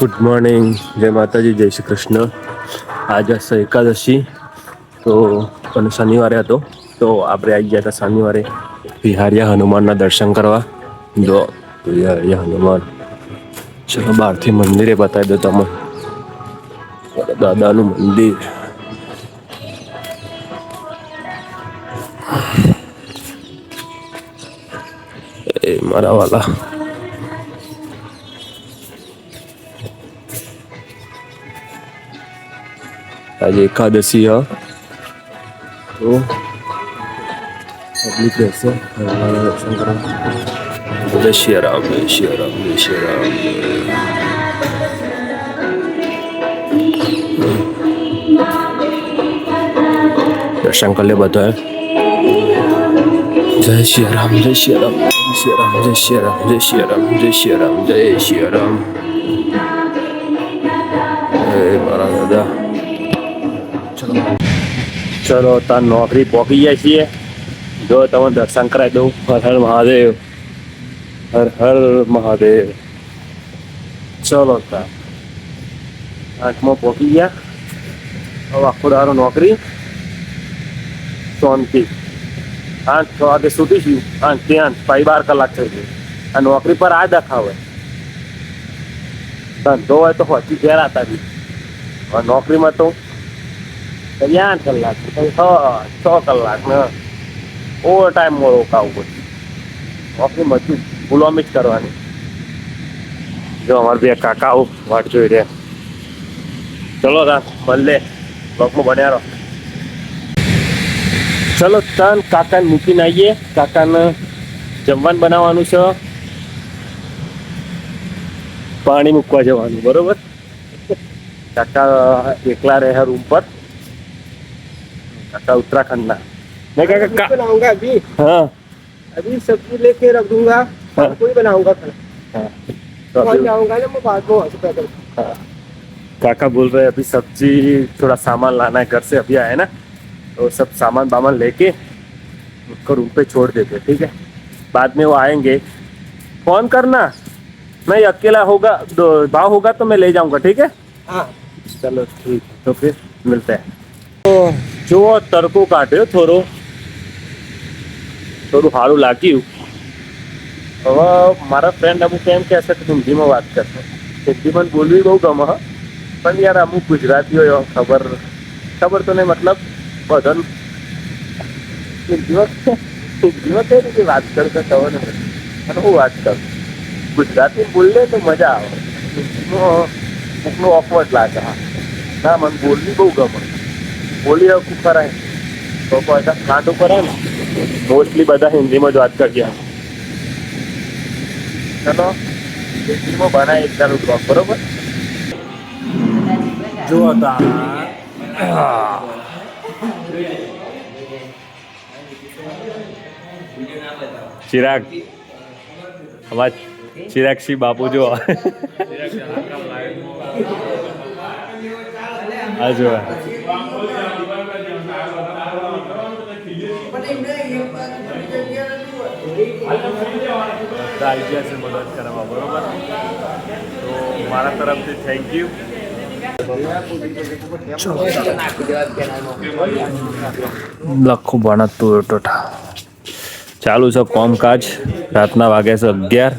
Good morning જય માતાજી, જય શ્રી કૃષ્ણ. આજે હશે એકાદશી. તો અને શનિવારે હતો. તો આપણે આવી ગયા હતા શનિવારે વિહારિયા હનુમાનના દર્શન કરવા. જો, વિહારિયા હનુમાન ચલો બહારથી મંદિરે બતાવી દો તમે દાદાનું મંદિર. એ મારા વાલા. આજે એકાદશી હ તો પબ્લિક રહેશે ભગવાનના દર્શન કરવા જય શ્રી રામ જય શ્રી રામ જય શ્રી રામ દર્શન કરી લે બધા જય શ્રી રામ જય શ્રી રામ જય શ્રી રામ જય શ્રી રામ જય શ્રી રામ જય શ્રી રામ જય શ્રી રામ હે મારા દાદા ચલો, તાર નોકરી પહોંચી ગયા છીએ જો તમે દર્શન કરાવી દઉં. હર હર મહાદેવ. હર હર મહાદેવ. ચલો, તાર. આઠમાં પહોંચી ગયા. હવે આખો દારો નોકરી. શાંતિ. આઠ છ વાગે છૂટીશું આઠથી આઠ પછી બાર કલાક થઈ ગઈ. આ નોકરી પર આ દેખાવે. ધંધો હોય તો હોતી ઘેર આતા બી નોકરીમાં તો પછી આઠ કલાક છ છ કલાક ને ઓવર ટાઈમમાં રોકાવું પડે. નોકરી મજબૂત ગુલામી જ કરવાની. જો અમારે બે કાકાઓ વાટ જોઈ રહ્યા. ચલો તા મળે બ્લોકમાં બન્યા રહો. ચલો તન કાકાને મૂકીને આવીએ. કાકાને જમવાનું બનાવવાનું છે. પાણી મૂકવા જવાનું, બરોબર? કાકા એકલા રહે રૂમ પર. काका उत्तराखंड ना नहीं काका का, बनाऊँगा अभी। हाँ। अभी सब्ज़ी लेके रख दूँगा ही। बनाऊँगा खाना हाँ। तो अभी जाऊँगा ना मैं बाद में से हाँ। काका बोल रहे हैं अभी सब्ज़ी थोड़ा सामान लाना है घर से अभी आए ना तो सब सामान बामान लेके उनको रूम पे छोड़ देते ठीक है? बाद में वो आएँगे। फ़ोन करना मैं अकेला होगा भाव होगा तो मैं ले जाऊँगा ठीक है? हाँ। चलो ठीक तो फिर मिलते हैं। જુઓ, તડકો કાઢ્યો થોડો. થોડું સારું લાગ્યું. હવે મારા ફ્રેન્ડ અમુક એમ કહેશે કે હિન્દીમાં વાત કરશો હિન્દીમાં બોલવી બહુ ગમે. પણ યાર અમુક ગુજરાતીઓ ખબર ખબર તો નહીં, મતલબ બધા હિન્દીમાં હિન્દીમાં કઈ રીતે વાત કરશે ખબર નથી અને હું વાત કરું. ગુજરાતી બોલીએ તો મજા આવે. હિન્દીમાં અમુકનું ઓકવર્ડ લાગે, હા. ના, મને બોલવી બહુ ગમે. બોલી ખૂબ ખરા તો બધા કાંડ ઉપર હે ને મોસ્ટલી બધા હિન્દીમાં જ વાત કરજ્યા ચલો હિન્દીમાં બનાવી એક તારું બ્લોગ બરોબર? જુઓ તો ચિરાગ. અમાર ચિરાગસિંહ બાપુ જો આ જો આઈડિયા મદદ કરવા બરાબર? તો મારા તરફથી થેન્ક યુ લખું ભણત તું ટોટા ચાલુ છે કોમકાજ રાતના વાગે છે અગિયાર.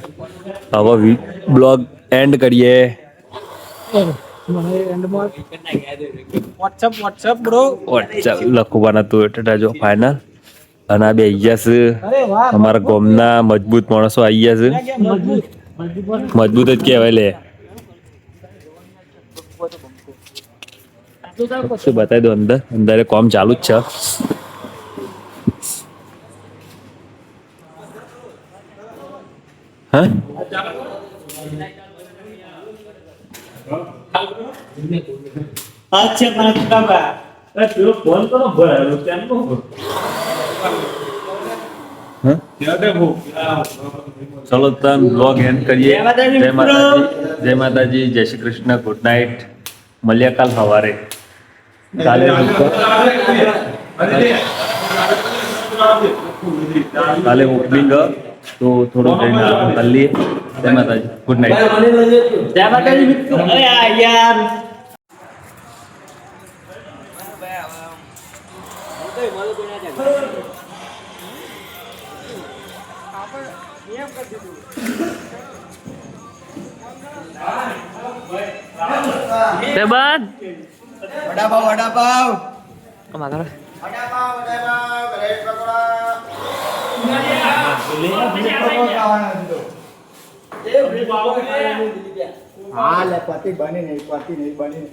હવે બ્લોગ એન્ડ કરીએ. What's up what's up bro what's up લખું ભણત તું ટોટા જો ફાઇનલ અને બે અહીંયા છે. અમારા ગોમના મજબૂત માણસો આવી ગયા છે. મજબૂત જ કહેવાય લે. શું બતાવી દો અંદર? અંદર કોમ ચાલુ જ છે. હા? અચ્છા મને ખબર પેલો ફોન કરો ભરાયો. તેમ ચલો તન બ્લોગ એન્ડ કરીએ જય માતાજી જય માતાજી જય શ્રી કૃષ્ણ ગુડ નાઇટ મળ્યા કાલ સવારે કાલે કાલે ઓપનિંગ તો થોડો જઈને આરામ કરી લઈએ જય માતાજી ગુડ નાઇટ જય માતાજી મિત્રો અરે આ યાર તે બાદ? વડાપાવ વડાપાવ. અમારા વડાપાવ વડાપાવ બ્રેડ પકોડા. હા લે પતિ બની નહીં પતિ નહીં બની.